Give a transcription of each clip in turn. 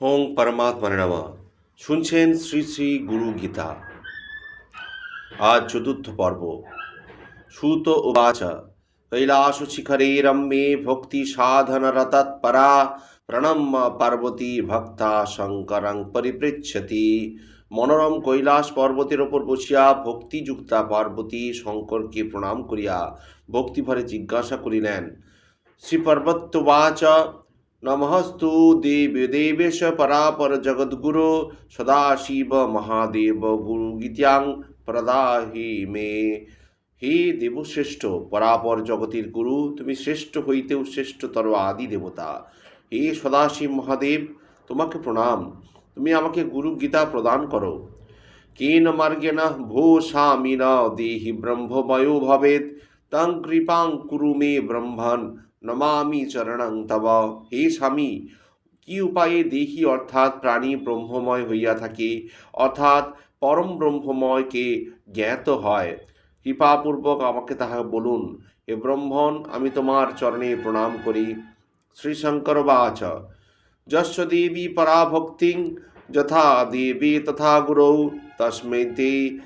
ওং পরমাত্মা নমঃ। শুনছেন শ্রী শ্রী গুরু গীতা। আজ চতুর্থ পর্ব। সুত উবাচ। কৈলাস শিখরে রম্যে ভক্তি সাধন রতৎপরা প্রণম্য পার্বতী ভক্তা শঙ্করং পরিপৃচ্ছতি। মনোরম কৈলাস পর্বতের ওপর বসিয়া ভক্তিযুক্তা পার্বতী শঙ্করকে প্রণাম করিয়া ভক্তিভরে জিজ্ঞাসা করিলেন শ্রীপর্বত্যবাচ নমস্তু দেব দেবেশ পরাপর জগদ্গুরু সদাশিব মহাদেব গুরু গীত্যাং প্রদাহি মে হে দেবশ্রেষ্ঠ, পরাপর জগতের গুরু, তুমি শ্রেষ্ঠ হইতেও শ্রেষ্ঠতর আদি দেবতা। হে সদাশিব মহাদেব, তোমাকে প্রণাম। তুমি আমাকে গুরু গীতা প্রদান করো। কেন মার্গেণ ভো স্বামীন দেহি ব্রহ্মময়ো ভবেত, তং কৃপাং কুরু মে ব্রহ্মণ। নমামি চরণং তব। হে স্বামী, কি উপায়ে দেহি অর্থাৎ প্রাণী ব্রহ্মময় হইয়া থাকে? অর্থাৎ পরম ব্রহ্মময়কে জ্ঞাত হয়। কৃপাপূর্বক আমাকে তাহা বলুন। হে ব্রহ্মণ, আমি তোমার চরণে প্রণাম করি। শ্রীশঙ্কর বাচ। যস্য দেবী পরাভক্তিং, যথা দেবী তথা গুরৌ। তস্मै তে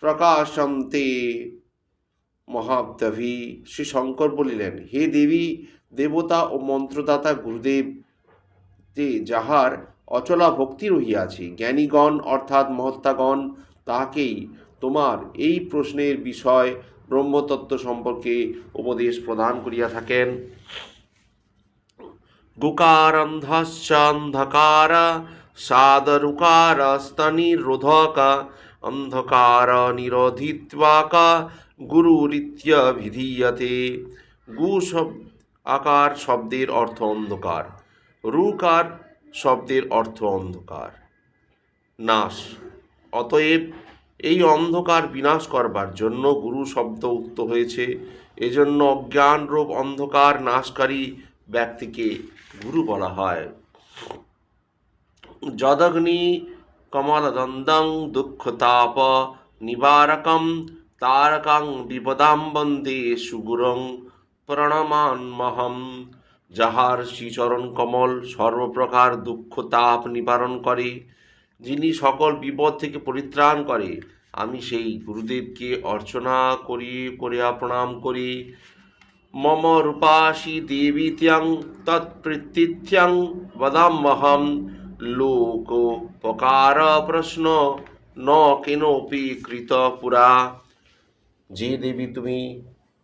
প্রকাশন্তে। মহাব্দভি শ্রী শঙ্কর বলিলেন, হে দেবী, দেবতা ও মন্ত্রদাতা গুরুদেব যে যাহার অচলা ভক্তি রহিয়াছে, জ্ঞানীগণ অর্থাৎ মহত্তাগণ, তাহাকেই তোমার এই প্রশ্নের বিষয় ব্রহ্মতত্ত্ব সম্পর্কে উপদেশ প্রদান করিয়া থাকেন। গুকারন্ধশ্চান্ধকার সাদরুকার স্তনিরোধক অন্ধকার নিরোধিত্বাক গুরুরিত্য বিধীয়তে। গু শব আকার শব্দের অর্থ অন্ধকার। রুকার শব্দের অর্থ অন্ধকার। নাশ। অতএব এই অন্ধকার বিনাশ করবার জন্য গুরু শব্দ উক্ত হয়েছে। এজন্য অজ্ঞান রূপ অন্ধকার নাশকারী ব্যক্তিকে গুরু বলা হয়। যদগ্নি কমলদন্দং দুঃখতাপ নিবারকম তারকাং বিপদাম বন্দে সুগুরং প্রণমান্মহম যাহার শ্রীচরণ কমল সর্বপ্রকার দুঃখ তাপ নিবারণ করে যিনি সকল বিপদ থেকে পরিত্রাণ করে, আমি সেই গুরুদেবকে অর্চনা করি করিয়া প্রণাম করি। মম রূপাসি দেবীত্যাং তৎপ্রীতিথ্যাং বদাম্যহম লোকোপকার প্রশ্ন ন কেনোপি কৃত পুরা যে দেবী তুমি,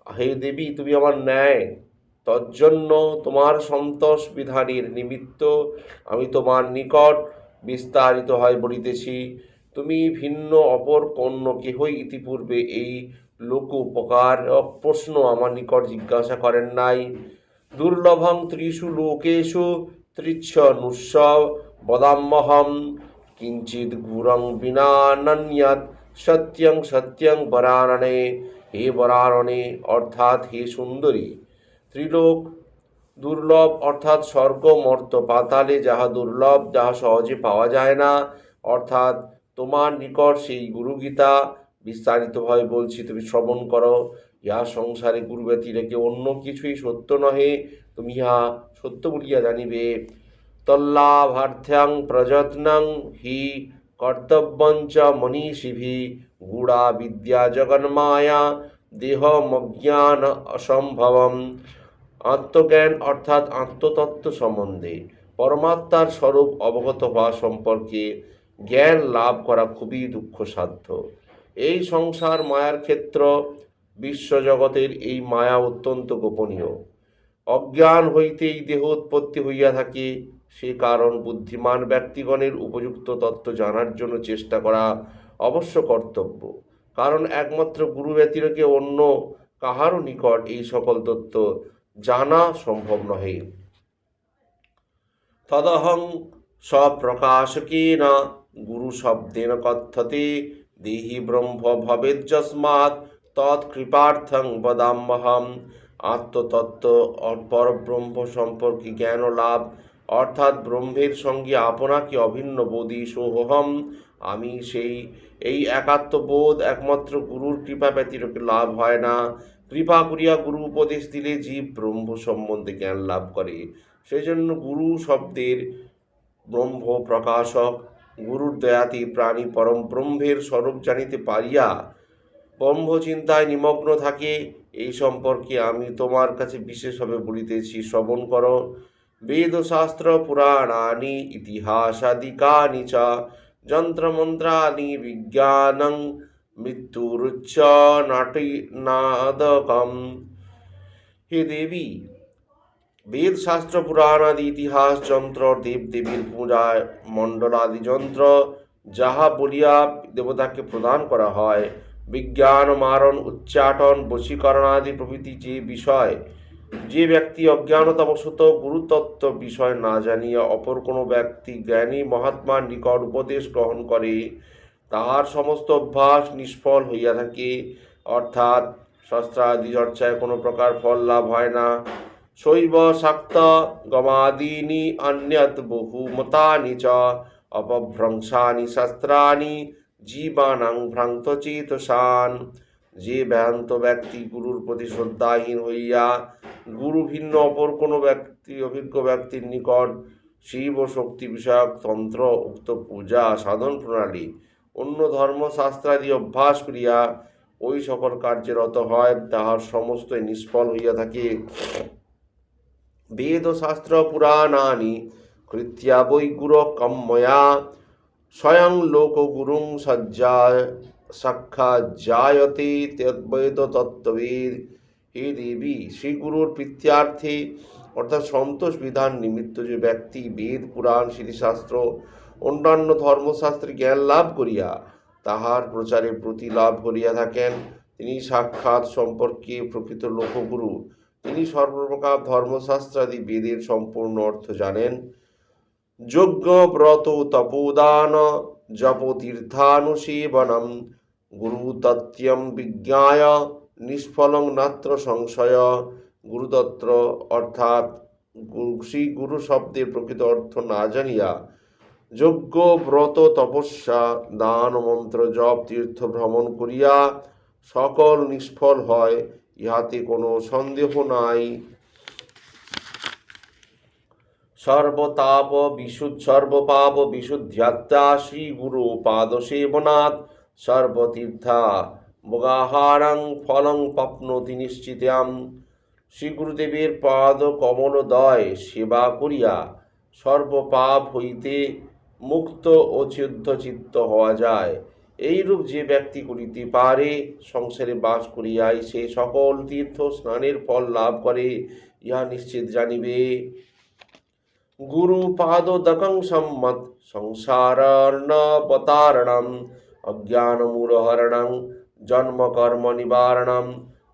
হে দেবী, তুমি আমার ন্যায়। তজ্জন্য তোমার সন্তোষ বিধানের নিমিত্ত আমি তোমার নিকট বিস্তারিত হয় বলিতেছি। তুমি ভিন্ন অপর কন্য কেহই ইতিপূর্বে এই লোক উপকার প্রশ্ন আমার নিকট জিজ্ঞাসা করেন নাই। দুর্লভং ত্রিষু লোকেষু ত্রিচ্ছ নুস্স বদাম্যহম কিঞ্চিত গুরং বিনা নান্যাত সত্যং সত্যং বরারণে হে বরারণে অর্থাৎ হে সুন্দরী। ত্রিলোক দুর্লভ, অর্থাৎ স্বর্গ মর্ত পাতালে যাহা দুর্লভ, যাহা সহজে পাওয়া যায় না, অর্থাৎ তোমার নিকট সেই গুরুগীতা বিস্তারিতভাবে বলছি, তুমি শ্রবণ করো। ইহা সংসারে গুরু ব্যতিরেকে অন্য কিছুই সত্য নহে, তুমি ইহা সত্য বলিয়া জানিবে। তল্লাভার্থ্যাং প্রযত্নং হি কর্তব্যঞ্চ মনীষিভি গূঢ়া বিদ্যা জগন্মায়া দেহমজ্ঞান অসম্ভবম। আত্মজ্ঞান অর্থাৎ আত্মতত্ত্ব সম্বন্ধে পরমাত্মার স্বরূপ অবগত হওয়া সম্পর্কে জ্ঞান লাভ করা খুবই দুঃখসাধ্য। এই সংসার মায়ার ক্ষেত্র বিশ্বজগতের এই মায়া অত্যন্ত গোপনীয়। অজ্ঞান হইতেই দেহ উৎপত্তি হইয়া থাকে সে কারণ বুদ্ধিমান ব্যক্তিগণের উপযুক্ত তত্ত্ব জানার জন্য চেষ্টা করা অবশ্য কর্তব্য। কারণ একমাত্র গুরু ব্যতিরকে অন্য কাহারও নিকট এই সকল তত্ত্ব জানা সম্ভব নহে। তদহং স্বপ্রকাশকেন গুরু শব্দেন কথ্যতে দেহি ব্রহ্ম ভবেজ্যস্মাৎ তৎকৃপার্থং বদাম্যহম আত্মতত্ত্ব পরব্রহ্ম সম্পর্কে জ্ঞান লাভ অর্থাৎ ব্রহ্মের সঙ্গে আপনাকে অভিন্ন বোধি সোহম আমি সেই, এই একাত্মবোধ একমাত্র গুরুর কৃপা ব্যতিরকে লাভ হয় না। কৃপা করিয়া গুরু উপদেশ দিলে জীব ব্রহ্ম সম্বন্ধে জ্ঞান লাভ করে। সেই জন্য গুরু শব্দের ব্রহ্ম প্রকাশক, গুরুর দয়াতে প্রাণী পরম ব্রহ্মের স্বরূপ জানিতে পারিয়া ব্রহ্ম চিন্তায় নিমগ্ন থাকে। এই সম্পর্কে আমি তোমার কাছে বিশেষভাবে বলিতেছি, শ্রবণ করো। বেদশাস্ত্র পুরাণানি ইতিহাসাদিকানি চ যন্ত্রমন্ত্রানি বিজ্ঞানং মৃত্যুরুচ্চ নাটি হে দেবী বেদ শাস্ত্র পুরাণাদি ইতিহাস যন্ত্র দেব দেবীর পূজায় মণ্ডলাদি যন্ত্র যাহা বলিয়া দেবতাকে প্রদান করা হয় বিজ্ঞান মারণ উচ্চাটন বশীকরণাদি প্রভৃতি যে বিষয় যে ব্যক্তি অজ্ঞানতাবশত গুরুতত্ত্ব বিষয় না জানিয়া অপর কোনো ব্যক্তি জ্ঞানী মহাত্মার নিকট উপদেশ গ্রহণ করে, তাহার সমস্ত অভ্যাস নিষ্ফল হইয়া থাকে। অর্থাৎ শস্ত্রাদি চর্চায় কোনো প্রকার ফল লাভ হয় না। শৈব শাক্ত গমাদীনি অন্যত বহুমতানি চ অপভ্রংশানি শাস্ত্রানি জীবানাং ভ্রান্তচেতসান যে ভ্রান্ত ব্যক্তি গুরুর প্রতি শ্রদ্ধাহীন হইয়া গুরু ভিন্ন, অপর কোনো ব্যক্তি, অভিজ্ঞ ব্যক্তির নিকট শিব ও শক্তি বিষয়ক তন্ত্র, উক্ত পূজা, সাধন প্রণালী, অন্য ধর্মশাস্ত্রাদি অভ্যাস করিয়া, ওই সকল কার্যে রত হয়, তাহার সমস্তই নিষ্ফল হইয়া থাকে। বেদ, শাস্ত্র পুরাণানি কৃত্যা বৈ গুর কম্ময়া, স্বয়ং লোক গুরুং সজ্জায় সাক্ষাৎ জায়তে, তদ্বৈত তত্ত্ববেদ। হে দেবী শ্রী গুরুর প্রীত্যার্থে, অর্থাৎ সন্তোষ বিধান নিমিত্ত যে ব্যক্তি বেদ, পুরাণ, স্মৃতিশাস্ত্র, অন্যান্য ধর্মশাস্ত্রে জ্ঞান লাভ করিয়া তাহার প্রচারে প্রতি লাভ করিয়া থাকেন। তিনি সাক্ষাৎ সম্পর্কে প্রকৃত লোকগুরু। তিনি সর্বপ্রকার ধর্মশাস্ত্রাদি বেদের সম্পূর্ণ অর্থ জানেন। যজ্ঞ, ব্রত, তপোদান জপ তীর্থানুসেবনম গুরুতত্ত্বম বিজ্ঞায় নিষ্ফলং নাত্র সংশয় গুরুতত্ত্ব অর্থাৎ শ্রী গুরু শব্দের প্রকৃত অর্থ না জানিয়া যজ্ঞ ব্রত তপস্যা দান মন্ত্র জপ তীর্থ ভ্রমণ করিয়া সকল নিষ্ফল হয়, ইহাতে কোনো সন্দেহ নাই। সর্বতাপ বিশুদ্ধ সর্বপাপ বিশুদ্ধাত্মা শ্রী গুরু পাদ সেবনাথ সর্বতীর্থা বগাহারং ফলং প্রাপ্নতি নিশ্চিতাম। শ্রী গুরুদেবের পাদ কমলদয় সেবা করিয়া সর্বপাপ হইতে মুক্ত ও চিত্ত হওয়া যায়। এইরূপ যে ব্যক্তি করিতে পারে, সংসারে বাস করিয়াই সে সকল তীর্থ স্নানের ফল লাভ করে, ইহা নিশ্চিত জানিবে। গুরু পাদোদকং সম্মত, সংসারার্ণবতারণম অজ্ঞানমূলহরণং জন্ম কর্ম নিবারণম।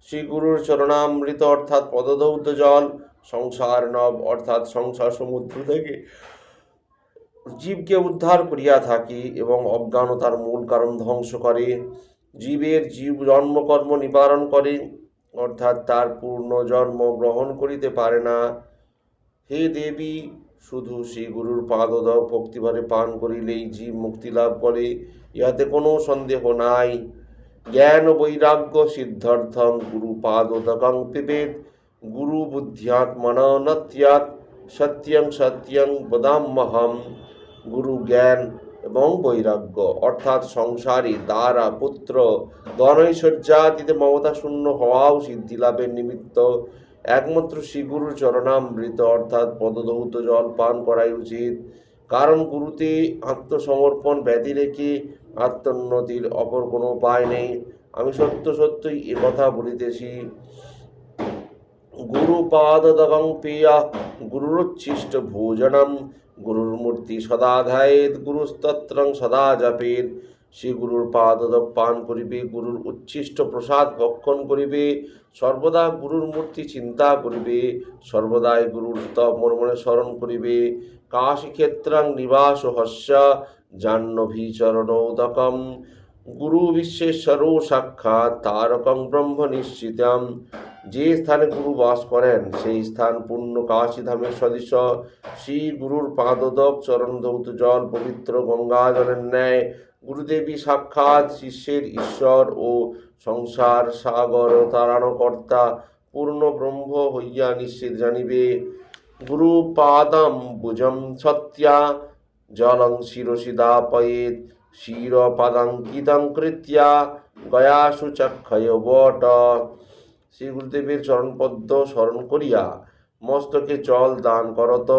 শ্রী গুরুর চরণামৃত অর্থাৎ পদধৌত জল, সংসার নব অর্থাৎ সংসার সমুদ্র থেকে জীবকে উদ্ধার করিয়া থাকি এবং অজ্ঞানতার মূল কারণ ধ্বংস করে। জীবের জীব জন্মকর্ম নিবারণ করে, অর্থাৎ তার পূর্ণ জন্ম গ্রহণ করিতে পারে না। হে দেবী, শুধু শ্রী গুরুর পাদদক ভক্তিভরে পান করিলেই জীব মুক্তি লাভ করে, ইহাতে কোনো সন্দেহ নাই। জ্ঞান বৈরাগ্য সিদ্ধার্থং গুরু পাদোদকং পিবেদ গুরু বুদ্ধ্যাত্মনত্যাৎ সত্যং সত্যং বদাম্যহম গুরু জ্ঞান এবং বৈরাগ্য অর্থাৎ সংসারী দ্বারা পুত্র ধনৈশ্বর্যাদিতে মমতা শূন্য হওয়াও সিদ্ধি লাভের নিমিত্ত একমাত্র শ্রীগুরুর চরণামৃত অর্থাৎ পদধৌত জল পান করাই উচিত কারণ গুরুতে আত্মসমর্পণ ব্যতি রেখে আত্মোন্নতির অপর কোনো উপায় নেই। আমি সত্য সত্যই এ কথা বলিতেছি। গুরুপাদদগং পিয়া গুরুরোচ্ছিষ্ট ভোজনম। গুরুর মূর্তি সদা ধ্যায়েত গুরুস্তত্রং সদা জপেত। শ্রী গুরুর পাদদক পান করিবে, গুরুর উচ্ছিষ্ট প্রসাদ ভক্ষণ করিবে, সর্বদা গুরুর মূর্তি চিন্তা করিবে, সর্বদাই গুরুর স্তব মনে মনে স্মরণ করিবে। কাশীক্ষেত্রাং নিবাস হস্য জাহ্নভীচরণোদকম গুরু বিশ্বেশ্বর সাক্ষাৎ, তারকং ব্রহ্ম নিশ্চিতাম। যে স্থানে গুরু বাস করেন, সেই স্থান পূর্ণ কাশী ধামের সদৃশ। শ্রী গুরুর পাদদক চরণ ধৌত জল পবিত্র গঙ্গা জলের ন্যায় গুরুদেবী সাক্ষাৎ শিষ্যের ঈশ্বর ও সংসার সাগর তারানকর্তা পূর্ণ ব্রহ্ম হইয়া নিশ্চিত জানিবে। গুরু পাদম ভুজম সত্যা, জলং শিরসি দাপয়েত শির পাদাঙ্কিতং কৃত্যা, গয়াসু চক্ষয় বট। শ্রী গুরুদেবের চরণপদ্ম স্মরণ করিয়া মস্তকে জল দান করত।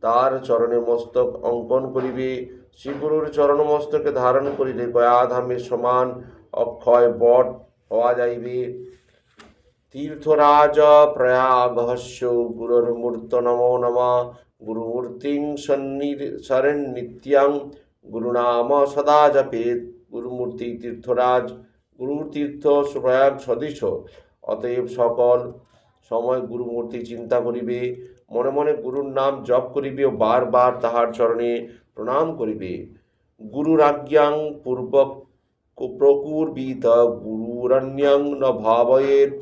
তার চরণে মস্তক অঙ্কন করিবে। শ্রীগুরুর চরণ মস্তকে ধারণ করিলে গয়াধামের সমান অক্ষয় বট হওয়া যাইবে। তীর্থরাজ প্রয়াগহস্য গুরুর্মূর্ত নমো নম। গুরুমূর্তিং সন্নির শরণ্যিত্যাং গুরুনাম সদা জপেত গুরুমূর্তি তীর্থরাজ গুরুর তীর্থ প্রয়াগ সদৃশ। অতএব সকল সময় গুরুমূর্তি চিন্তা করিবে। মনে মনে গুরুর নাম জপ করিবে ও বারবার তাহার চরণে প্রণাম করিবে। গুরুর আজ্ঞাং পূর্বক প্রকুর্বিত গুরুরন্যং ন ভাবয়েত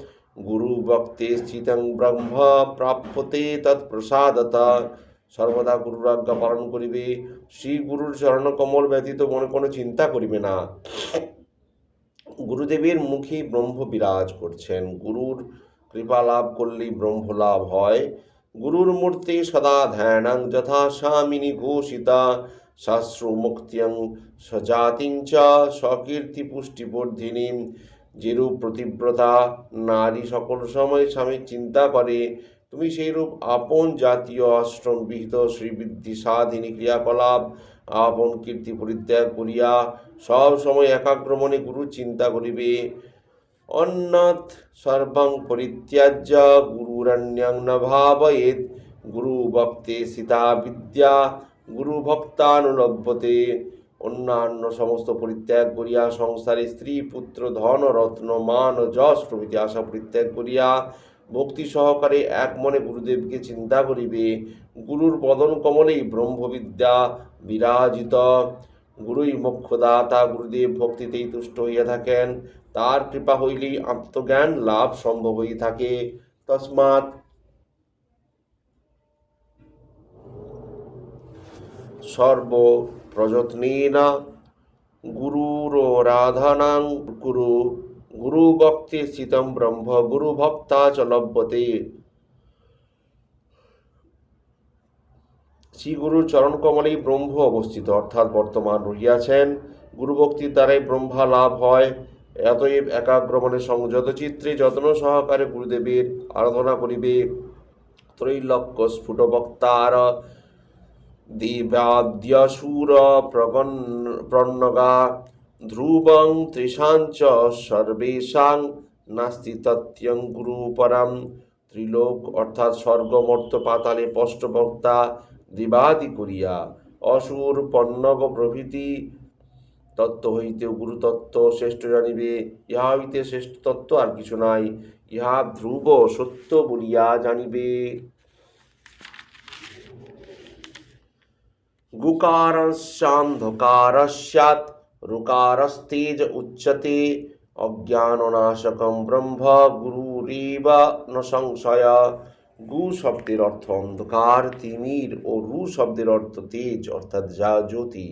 গুরু ভক্তে স্থিতং ব্রহ্ম প্রাপ্যতে তৎ তৎপ্রসাদতা সর্বদা গুরুর আজ্ঞা পালন করিবে। শ্রী গুরুর চরণ কমল ব্যতীত মনে কোনো চিন্তা করিবে না। গুরুদেবের মুখে ব্রহ্ম বিরাজ করছেন। গুরুর কৃপা লাভ করলেই ব্রহ্ম লাভ হয়। গুরুর মূর্তি সদা ধ্যানং যথা স্বামিনী ঘোষিতা শাস্ত্র মুক্তিয়ং সজাতিং চ স্বকীর্তি পুষ্টিবর্ধিনী যেরূপ প্রতিব্রতা নারী সকল সময় স্বামীর চিন্তা করে, তুমি সেইরূপ আপন জাতীয় আশ্রম বিহিত শ্রীবৃদ্ধি স্বাধীনী ক্রিয়াকলাপ, আপন কীর্তি পরিত্যাগ করিয়া সব সময় একাগ্রমণে গুরু চিন্তা করিবে। অন্যথ সর্বং পরিত্যাজ্য গুরুরন্যং ন ভাবয়েত গুরু ভক্তে সীতা বিদ্যা গুরু ভক্তানুলভ্যতে অন্যান্য সমস্ত পরিত্যাগ করিয়া সংসারে স্ত্রী, পুত্র, ধন, রত্ন, মান, যশ প্রভৃতি আশা পরিত্যাগ করিয়া ভক্তি সহকারে এক মনে গুরুদেবকে চিন্তা করিবে। গুরুর বদন কমলেই ব্রহ্মবিদ্যা বিরাজিত। গুরুই মোক্ষদাতা, গুরুদেব ভক্তিতেই তুষ্ট হইয়া থাকেন। তার কৃপা হইলেই আত্মজ্ঞান লাভ সম্ভব হয়ে থাকে। তসমাৎ সর্ব প্রযত্নেন গুরুরাধানাং গুরু গুরু ভক্তি স্থিতম ব্রহ্ম, গুরু ভক্তা চ লভ্যতে। শ্রী গুরুর চরণ কমলেই ব্রহ্ম অবস্থিত, অর্থাৎ বর্তমান রহিয়াছেন। গুরু ভক্তির দ্বারাই ব্রহ্মা লাভ হয়। এতএব একাগ্রমণে সংযত চিত্রে যত্ন সহকারে গুরুদেবের আরাধনা করিবে ত্রৈলক্য স্ফুট বক্তার দিব্যাদ্যসুর প্রগণ, প্রণগা, ধ্রুবং ত্রিশাঞ্চ সর্বেশাং, নাস্তি তত্যং গুরু পরম ত্রিলোক অর্থাৎ স্বর্গমর্ত পাতালে স্পষ্টবক্তা দিবাদি করিয়া, অসুর পণ্যগ প্রভৃতি তত্ত্ব হইতে গুরুতত্ত্ব শ্রেষ্ঠ জানিবে, ইহা হইতে শ্রেষ্ঠ তত্ত্ব আর কিছু নাই। ইহা ধ্রুব সত্য বলিয়া জানিবে। গুকারস্যান্ধকারস্যাৎ রুকারস্তেজ উচ্যতে অজ্ঞাননাশকম ব্রহ্ম গুরুরেব ন সংশয়। গু শব্দের অর্থ অন্ধকার, তিমির ও রু শব্দের অর্থ তেজ, অর্থাৎ যা জ্যোতি।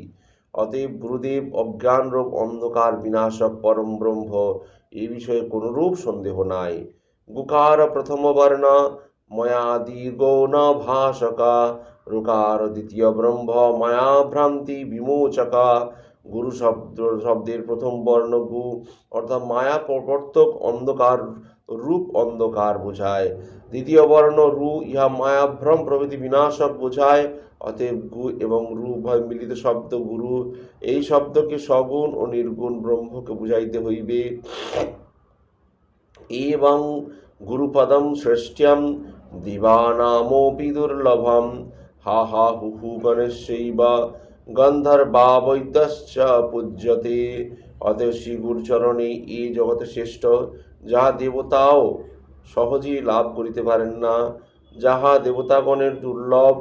অতএব গুরুদেব অজ্ঞানরূপ অন্ধকার, বিনাশক, পরম ব্রহ্ম, এ বিষয়ে কোনরূপ সন্দেহ নাই। গুকার প্রথম বর্ণ ময়াদিগো ন ভাষকা, রুকার দ্বিতীয় ব্রহ্ম, মায়া ভ্রান্তি বিমোচকা। গুরু শব্দ, শব্দের প্রথম বর্ণ গু অর্থাৎ মায়া প্রবর্তক, অন্ধকার রূপ অন্ধকার বোঝায়। দ্বিতীয় বর্ণ, রু ইহা মায়াভ্রম প্রভৃতি বিনাশক বোঝায়। অতএব গু এবং রু উভয় মিলিত শব্দ গুরু। এই শব্দকে সগুণ ও নির্গুণ ব্রহ্মকে বুঝাইতে হইবে। এবং গুরুপদম শ্রেষ্ঠ্যম দিবানামোপি দুর্লভম। হা হা হু হু গণেশৈব গন্ধর্বাবৈতশ্চ পূজ্যতে। অতএব শ্রী গুরুচরণে এই জগতে শ্রেষ্ঠ। যাহা দেবতাও সহজেই লাভ করিতে পারেন না। যাহা দেবতাগণের দুর্লভ,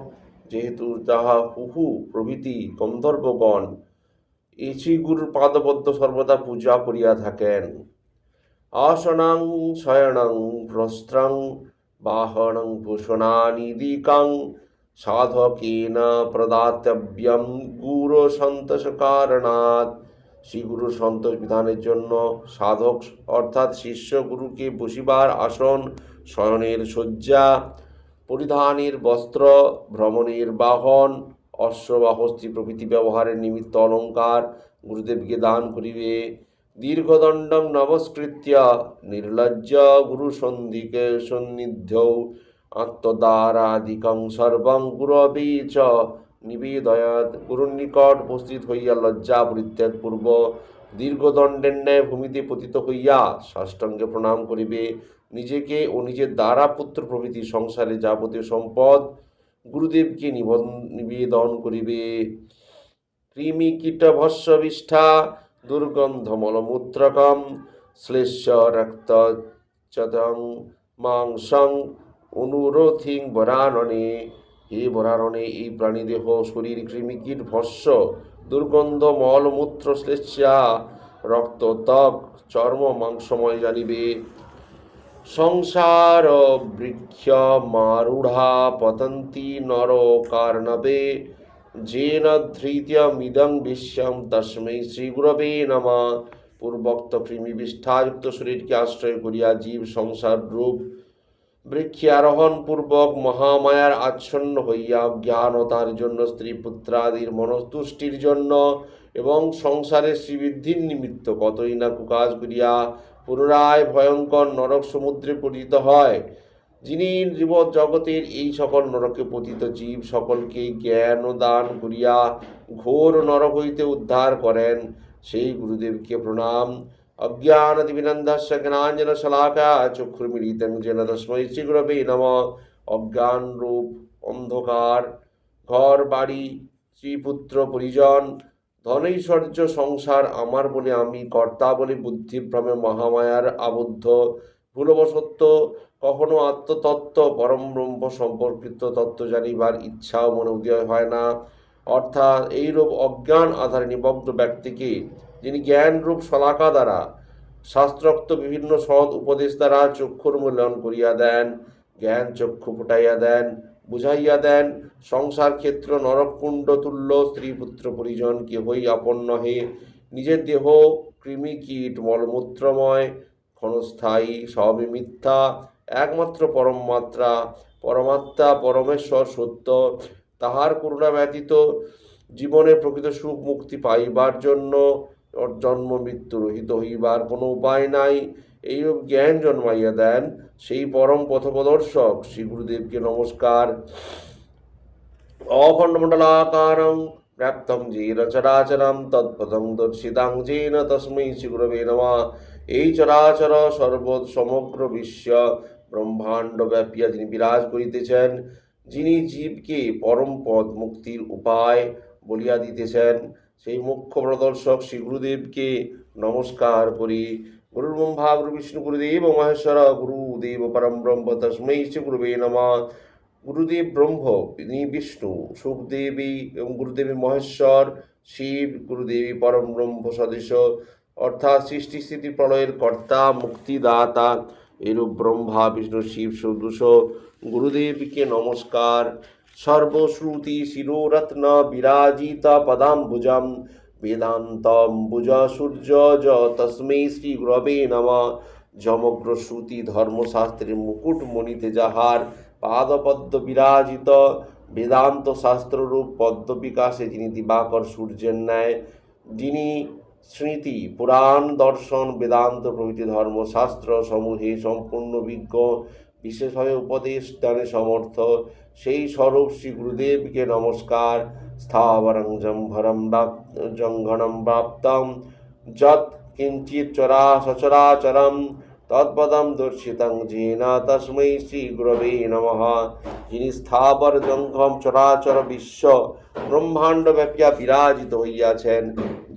যেহেতু যাহা হুহু প্রভৃতি গন্ধর্বগণ এই শ্রী গুরুর পাদপদ্ম সর্বদা পূজা করিয়া থাকেন। আসনং, শয়নং, ভ্রস্ত্রং, বাহনং ভূষণানিদিকং সাধকেন প্রদাতব্যম, গুরু সন্তোষ কারণাৎ শ্রী গুরুর সন্তোষ বিধানের জন্য সাধক, অর্থাৎ শিষ্য গুরুকে বসিবার আসন, শয়নের শয্যা, পরিধানের বস্ত্র, ভ্রমণের বাহন অশ্ব বা হস্তি প্রভৃতি ব্যবহারের নিমিত্ত অলঙ্কার গুরুদেবকে দান করিবে। দীর্ঘদণ্ডং নমস্কৃত্য নির্লজ্জ গুরু সন্ধিকে সন্নিধ্যৌ আত্মদ্বারাদিকং সর্বং গুরবে চ নিবেদয়াত গুরুর নিকট উপস্থিত হইয়া লজ্জা পরিত্যাগ পূর্ব দীর্ঘদণ্ডের ন্যায় ভূমিতে পতিত হইয়া সাষ্টাঙ্গে প্রণাম করিবে। নিজেকে ও নিজের দ্বারা পুত্র প্রভৃতি সংসারে যাবতীয় সম্পদ গুরুদেবকে নিবেদন করিবে। কৃমি কীট ভস্য দুর্গন্ধ মলমূত্রকম শ্লেষ্য রক্ত চতং মাংসং অনুরোধিং বরাননে হে বরাননে এই প্রাণীদেহ শরীর কৃমিকীট ভস্য, দুর্গন্ধ মলমূত্র শ্লেষ্যা, রক্ত, ত্বক, চর্ম, মাংসময় জানিবে। সংসার বৃক্ষ, মারুঢ়া, পতন্তি, নর, কার্ণবে যেন ধৃত্যমিদং বিশ্বম তস্मै শ্রীগুরবে নম। পূর্বোক্ত কৃমিবিষ্ঠাযুক্ত শরীরকে আশ্রয় করিয়া জীব, সংসার, রূপ বৃক্ষে আরোহণ পূর্বক মহামায়ার আচ্ছন্ন হইয়া জ্ঞান ও তার জন্য স্ত্রী পুত্রাদির মনস্তুষ্টির জন্য এবং সংসারের শ্রীবৃদ্ধির নিমিত্ত কতই না কুকাজ করিয়া পুনরায় ভয়ঙ্কর নরক সমুদ্রে পতিত হয়। যিনি জীব জগতের এই সকল নরকে পতিত জীব সকলকে জ্ঞান ও দান করিয়া ঘোর নরক হইতে উদ্ধার করেন, সেই গুরুদেবকে প্রণাম। অজ্ঞানদিবিনন্দস্য জ্ঞানাঞ্জন শলাকা চক্ষুর্মিলিতং যেন তস্मै শ্রীগুরবে নম অজ্ঞান রূপ অন্ধকার ঘর বাড়ি স্ত্রীপুত্র পরিজন ধনৈশ্বর্য সংসার আমার বলে আমি কর্তা বলে বুদ্ধিভ্রমে মহামায়ার আবদ্ধ ভুলবশত্ব কখনো আত্মতত্ত্ব পরম ব্রহ্ম সম্পর্কিত তত্ত্ব জানিবার ইচ্ছাও মনে উদয় হয় না। অর্থাৎ এইরূপ অজ্ঞান আধারে নিবদ্ধ ব্যক্তিকে যিনি জ্ঞানরূপ শলাকা দ্বারা শাস্ত্রোক্ত বিভিন্ন সৎ উপদেশ দ্বারা চক্ষুর মূল্যায়ন করিয়া দেন, জ্ঞান চক্ষু ফুটাইয়া দেন, বুঝাইয়া দেন, সংসার ক্ষেত্র নরককুণ্ড তুল্য, স্ত্রী পুত্র পরিজন কেহই আপন নহে। নিজের দেহ কৃমি কীট, মলমূত্রময়, ক্ষণস্থায়ী, সবই মিথ্যা, একমাত্র পরম মাত্রা। পরমাত্মা পরমেশ্বর সত্য। তাহার করুণা ব্যতীত জীবনে প্রকৃত সুখ মুক্তি পাইবার জন্য জন্ম মৃত্যু রহিত হইবার কোনো উপায় নাই। এইরূপ জ্ঞান জন্মাইয়া দেন সেই পরম পথপ্রদর্শক শ্রী গুরুদেবকে নমস্কার। অখণ্ডমণ্ডলাকারং ব্যাপ্তং যেন চরাচরম তৎপদং দর্শিতাং যেন তস্मै শ্রীগুরবে নমঃ। এই চরাচর সর্ব সমগ্র বিশ্ব ব্রহ্মাণ্ড ব্যাপিয়া যিনি বিরাজ করিতেছেন, যিনি জীবকে পরম পদ মুক্তির উপায় বলিয়া দিতেছেন সেই মুখ্য প্রদর্শক শ্রী গুরুদেবকে নমস্কার করি। গুরুর ব্রহ্মা গুরু বিষ্ণু, গুরুদেব মহেশ্বর গুরুদেব পরম ব্রহ্ম তস্मै শ্রী গুরুবে নমঃ। গুরুদেব ব্রহ্ম, তিনি বিষ্ণু, সুখদেবী এবং গুরুদেবী মহেশ্বর, শিব, গুরুদেবী পরম ব্রহ্ম সদৃশ। অর্থাৎ সৃষ্টি স্থিতি প্রলয়ের কর্তা, মুক্তিদাতা, এরূপ ব্রহ্মা, বিষ্ণু, শিব সদৃশ গুরুদেবকে নমস্কার। সর্বশ্রুতি শিরোরত্ন বিরাজিত পদাম্বুজম বেদান্তম্বুজ সূর্য জ তস্मै শ্রী গুরবে নম। সমগ্র শ্রুতি ধর্মশাস্ত্রের মুকুট মণিতে যাহার পাদপদ্ম বিরাজিত বেদান্ত শাস্ত্ররূপ পদ্ম বিকাশে যিনি দিবাকর সূর্যের ন্যায়, যিনি স্মৃতি, পুরাণ, দর্শন, বেদান্ত প্রভৃতি ধর্মশাস্ত্র সমূহে সম্পূর্ণ বিজ্ঞ বিশেষভাবে উপদেশ দানে সমর্থ সেই স্বরূপ শ্রী গুরুদেবকে নমস্কার। স্থাবরং জম্ভরম জঙ্ঘনম প্রাপ্তম যৎ কিঞ্চিত চরা সচরাচরম তৎপদম দর্শিতং তস্मै শ্রী গুরবে নমঃ। যিনি স্থাবর জঙ্ঘম চরাচর বিশ্ব, ব্রহ্মাণ্ড ব্যাপিয়া বিরাজিত হইয়াছেন,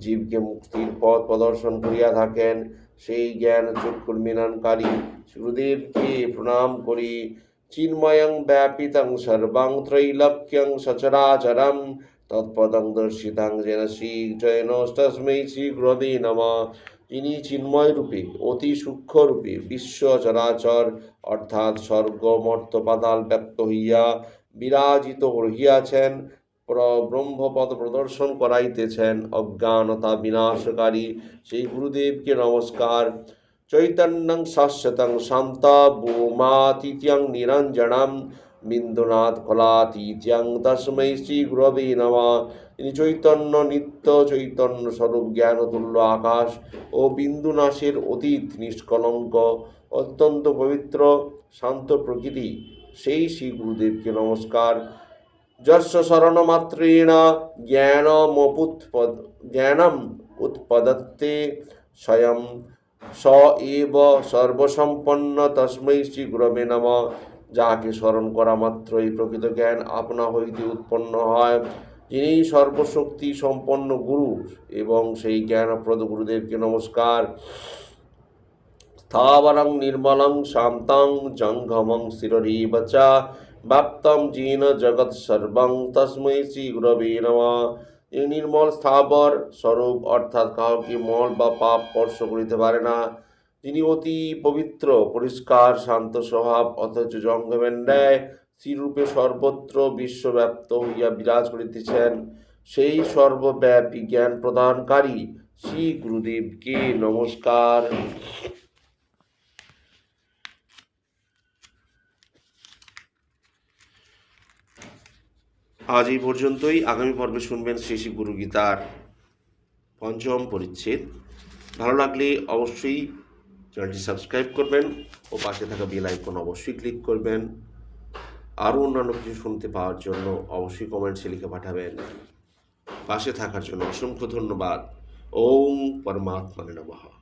জীবকে মুক্তির পথ প্রদর্শন করিয়া থাকেন। সেই জ্ঞান চক্ষুর মিলনকারী গুরুদেবকে প্রণাম করি। চিন্ময়ং ব্যাপিতং সর্বং ত্রৈলক্যং সচরাচরম তৎপদং দর্শিতাং যেন শ্রী জয়ন তস্मै শ্রী গুরবে তিনি চিন্ময় রূপে অতি সূক্ষ্মরূপে বিশ্ব চরাচর অর্থাৎ স্বর্গ মর্ত পাতাল ব্যক্ত হইয়া বিরাজিত রহিয়াছেন ব্রহ্মপদ প্রদর্শন করাইতেছেন অজ্ঞানতা বিনাশকারী সেই গুরুদেবকে নমস্কার চৈতন্যং শাশ্বতং শান্ত বোমাতিথ্যং নিরঞ্জনম বিন্দুনাথ কলাতীত্যং তস্মৈ শ্রী গুরবে নমঃ। তিনি চৈতন্য নিত্য চৈতন্য স্বরূপ জ্ঞানতুল্য আকাশ ও বিন্দুনাশের অতীত নিষ্কলঙ্ক, অত্যন্ত পবিত্র, শান্ত প্রকৃতি। সেই শ্রী গুরুদেবকে নমস্কার। যস্য শরণমাত্রেণ জ্ঞানমপুৎপদ জ্ঞানম উৎপদত্তে স্বয়ং স এব সর্বসম্পন্ন তস্मै শ্রী গুরবে নম। যাকে স্মরণ করা মাত্রই প্রকৃত জ্ঞান আপনা হইতে উৎপন্ন হয়। যিনি সর্বশক্তি সম্পন্ন গুরু এবং সেই জ্ঞানপ্রদ গুরুদেবকে নমস্কার। স্থাবরং নির্মলং শান্তং জঙ্গমং শিররিব চ। ব্যাপ্তম জিন জগৎ সর্বং তস্मै শ্রী গুরবে নমঃ। এই নির্মল স্থাবর স্বরূপ, অর্থাৎ কাউকে মল বা পাপ স্পর্শ করিতে পারে না। যিনি অতি পবিত্র, পরিষ্কার, শান্ত স্বভাব, অথচ জঙ্গমের ন্যায় শ্রীরূপে সর্বত্র বিশ্বব্যাপ্ত হইয়া বিরাজ করিতেছেন। সেই সর্বব্যাপী জ্ঞান প্রদানকারী শ্রী গুরুদেবকে নমস্কার। আজ এই পর্যন্তই। আগামী পর্বে শুনবেন শ্রী শ্রী গুরু গীতার পঞ্চম পরিচ্ছেদ। ভালো লাগলে অবশ্যই চ্যানেলটি সাবস্ক্রাইব করবেন ও পাশে থাকা বেল আইকন অবশ্যই ক্লিক করবেন। আরও অন্যান্য কিছু শুনতে পাওয়ার জন্য অবশ্যই কমেন্টসে লিখে পাঠাবেন। পাশে থাকার জন্য অসংখ্য ধন্যবাদ। ওম পরমাত্মা নমঃ।